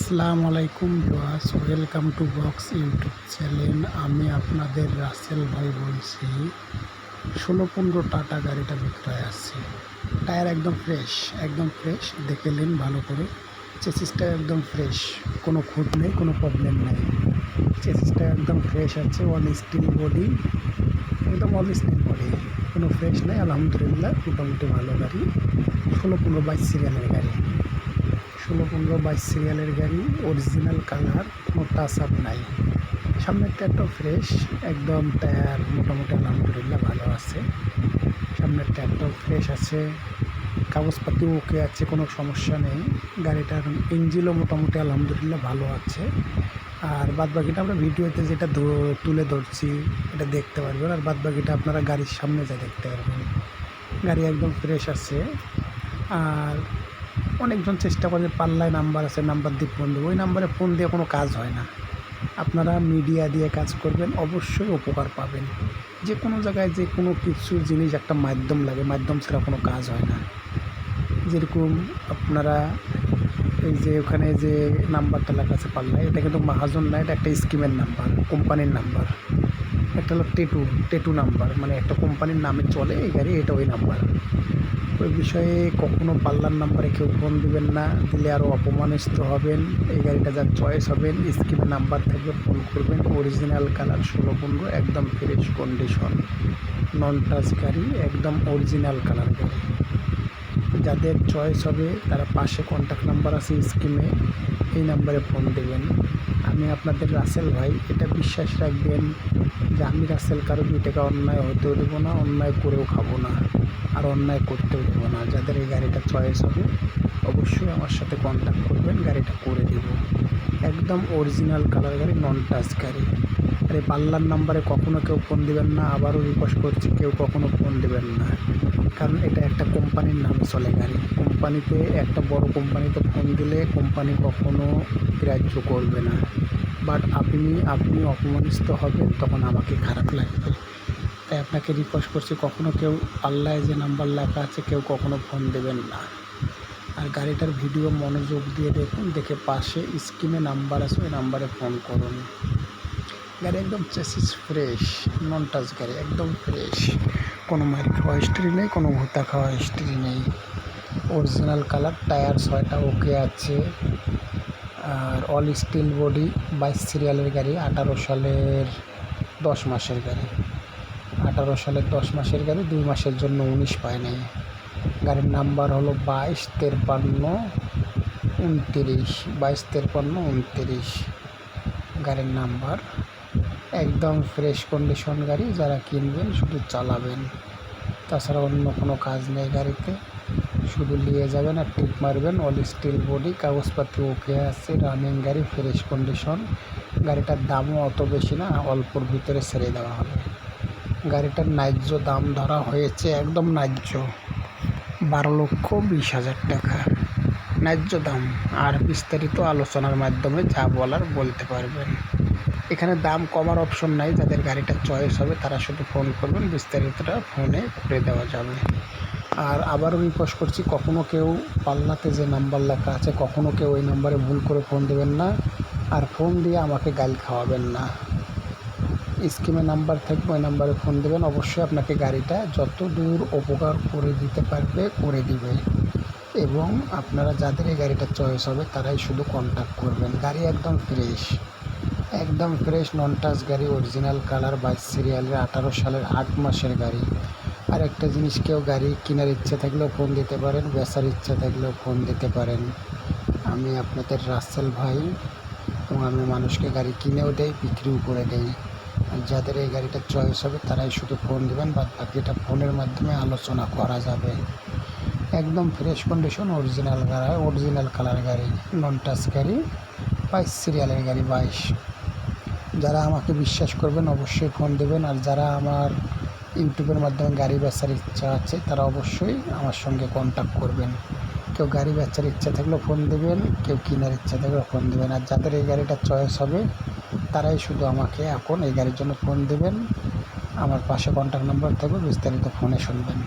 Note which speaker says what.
Speaker 1: আসসালামু আলাইকুম viewers, welcome to box YouTube channel. আমি আপনাদের রাসেল ভাই বলছি ষোলো পনেরো টাটা গাড়িটা বিক্রয় আছে। টায়ার একদম ফ্রেশ একদম ফ্রেশ, দেখে নিন ভালো করে। চেসিসটা একদম ফ্রেশ, কোনো খুঁত নেই, কোনো প্রবলেম নেই। চেসিসটা একদম ফ্রেশ আছে অল স্টিল বডি একদম অল স্টিল বডি কোনো ফ্রেশ নেই, আলহামদুলিল্লাহ, মোটামুটি ভালো গাড়ি ষোলো পনেরো বাইশ সিরিয়ালের গাড়ি। ষোলো, পনেরো বাইশ সিরিয়ালের গাড়ি অরিজিনাল কালার কোনো টাচ আপ নাই। সামনেরটা একটু ফ্রেশ, একদম টায়ার মোটামুটি আলহামদুলিল্লাহ ভালো আছে। সামনেরটা একদম ফ্রেশ আছে, কাগজপাতি ওকে আছে, কোনো সমস্যা নেই। গাড়িটার ইঞ্জিনও মোটামুটি আলহামদুলিল্লাহ ভালো আছে। আর বাদ বাকিটা আমরা ভিডিওতে যেটা তুলে ধরছি, এটা দেখতে পারবেন। আর বাদ বাকিটা আপনারা গাড়ির সামনে যা দেখতে পারবেন। গাড়ি একদম ফ্রেশ আছে। আর অনেকজন চেষ্টা করে পাল্লায় নাম্বার আছে, নাম্বার দিয়ে ফোন দেবো। ওই নাম্বারে ফোন দিয়ে কোনো কাজ হয় না। আপনারা মিডিয়া দিয়ে কাজ করবেন, অবশ্যই উপকার পাবেন। যে কোনো জায়গায় যে কোনো কিছু জিনিস একটা মাধ্যম লাগে, মাধ্যম ছাড়া কোনো কাজ হয় না। যেরকম আপনারা এই যে ওখানে যে নাম্বারটা লেখা আছে পাল্লায়, এটা কিন্তু মাহাজন না, এটা একটা স্কিমের নাম্বার, কোম্পানির নাম্বার। একটা হলো টেটু টেটু নাম্বার মানে একটা কোম্পানির নামে চলে এই গাড়ি, এটা ওই নাম্বার। ওই বিষয়ে কখনো পাল্লার নাম্বারে কেউ ফোন দিবেন না, দিলে আরও অপমানিত হবেন। এই গাড়িটা যার চয়েস হবেন স্ক্রিনে নাম্বার থাকবে ফোন করবেন। অরিজিনাল কালার ষোলো পনেরো, একদম ফ্রেশ কন্ডিশন নন টাচ গাড়ি, একদম অরিজিনাল কালার গাড়ি। যাদের চয়েস হবে, তারা পাশে কন্ট্যাক্ট নাম্বার আছে স্কিমে, এই নাম্বারে ফোন দেবেন। আমি আপনাদের রাসেল ভাই, এটা বিশ্বাস রাখবেন যে আমি রাসেল কারও দুই টাকা অন্যায় হতেও দেবো না, অন্যায় করেও খাব না, আর অন্যায় করতেও দেবো না। যাদের এই গাড়িটা চয়েস হবে, অবশ্যই আমার সাথে কন্ট্যাক্ট করবেন, গাড়িটা করে দেব। একদম অরিজিনাল কালার গাড়ি নন টাচ গাড়ি। আর এই পাল্লার নাম্বারে কখনো কেউ ফোন দিবেন না, আবারও রিকোয়েস্ট করছি, কেউ কখনো ফোন দিবেন না। কারণ এটা একটা কোম্পানির নামে চলে গাড়ি। কোম্পানিতে একটা বড় কোম্পানিতে ফোন দিলে কোম্পানি কখনো গ্রাহ্য করবে না। বাট আপনি আপনি অপমানিত হবেন তখন আমাকে খারাপ লাগবে। তাই আপনাকে রিকোয়েস্ট করছি, কখনো কেউ পাল্লায় যে নাম্বার লেখা আছে, কেউ কখনো ফোন দেবেন না। আর গাড়িটার ভিডিও মনোযোগ দিয়ে দেখুন, দেখে পাশে স্ক্রিনে নাম্বার আছে, ওই নাম্বারে ফোন করুন। গাড়ি একদম চেসিস ফ্রেশ নন টাচ গাড়ি, একদম ফ্রেশ কোনো মার খাওয়া হিস্ট্রি নেই, কোনো ভুতা খাওয়া হিস্ট্রি নেই। অরিজিনাল কালার টায়ার ছয়টা ওকে আছে। আর অল স্টিল বডি বাইশ সিরিয়ালের গাড়ি, আঠারো সালের দশ মাসের গাড়ি। আঠারো সালের দশ মাসের গাড়ি, দুই মাসের জন্য উনিশ পায় নাই। গাড়ির নাম্বার হলো বাইশ তেরপান্ন উনতিরিশ, বাইশ তেরপান্ন উনতিরিশ। গাড়ির নাম্বার, একদম ফ্রেশ কন্ডিশন গাড়ি, যারা কিনবেন শুধু চালাবেন। তাছাড়া অন্য কোনো কাজ নেই গাড়িতে। শুধু নিয়ে যাবেন আর টিপ মারবেন, অল স্টিল বডি, কাগজপাতি ওকে আছে রানিং গাড়ি ফ্রেশ কন্ডিশন গাড়িটার দামও অত বেশি না, অল্পর ভিতরে ছেড়ে দেওয়া হবে। গাড়িটার ন্যায্য দাম ধরা হয়েছে একদম ন্যায্য, বারো লক্ষ বিশ হাজার টাকা। ন্যায্য দাম, আর বিস্তারিত আলোচনার মাধ্যমে যা বলার বলতে পারবেন। এখানে দাম কমার অপশন নাই, যাদের গাড়িটা চয়েস হবে তারা শুধু ফোন করবেন, বিস্তারিতটা ফোনে করে দেওয়া যাবে। আর আবারও রিকোয়েস্ট করছি কখনও কেউ পাল্লাতে যে নাম্বার লেখা আছে কখনও কেউ ওই নাম্বারে ভুল করে ফোন দেবেন না। আর ফোন দিয়ে আমাকে গাল খাওয়াবেন না। স্কিমে নাম্বার থাকবে, ওই নাম্বারে ফোন দেবেন। অবশ্যই আপনাকে গাড়িটা যত দূর উপকার করে দিতে পারবে, করে দিবে। এবং আপনারা যাদের এই গাড়িটা চয়েস হবে, তারাই শুধু কন্ট্যাক্ট করবেন। গাড়ি একদম ফ্রেশ একদম ফ্রেশ নন টাচ গাড়ি অরিজিনাল কালার বাইশ সিরিয়ালের আঠারো সালের আট মাসের গাড়ি। আর একটা জিনিস, কেউ গাড়ি কেনার ইচ্ছা থাকলেও ফোন দিতে পারেন, বেচার ইচ্ছা থাকলেও ফোন দিতে পারেন। আমি আপনাদের রাসেল ভাই, এবং আমি মানুষকে গাড়ি কিনেও দেই, বিক্রিও করে দেই। যাদের এই গাড়িটা চয়েস হবে, তারাই শুধু ফোন দেবেন, বাদ বাকিটা ফোনের মাধ্যমে আলোচনা করা যাবে। একদম ফ্রেশ কন্ডিশন অরিজিনাল গাড়ি অরিজিনাল কালার গাড়ি নন টাচ গাড়ি বাইশ সিরিয়ালের গাড়ি বাইশ যারা আমাকে বিশ্বাস করবেন, অবশ্যই ফোন দেবেন। আর যারা আমার ইউটিউবের মাধ্যমে গাড়ি বেচার ইচ্ছা আছে, তারা অবশ্যই আমার সঙ্গে কন্ট্যাক্ট করবেন। কেউ গাড়ি বেচার ইচ্ছা থাকলেও ফোন দেবেন, কেউ কেনার ইচ্ছা থাকলে ফোন দেবেন। আর যাদের এই গাড়িটা চয়েস হবে, তারাই শুধু আমাকে এখন এই গাড়ির জন্য ফোন দেবেন। আমার পাশে কন্ট্যাক্ট নাম্বার থাকবে, বিস্তারিত ফোনে শুনবেন।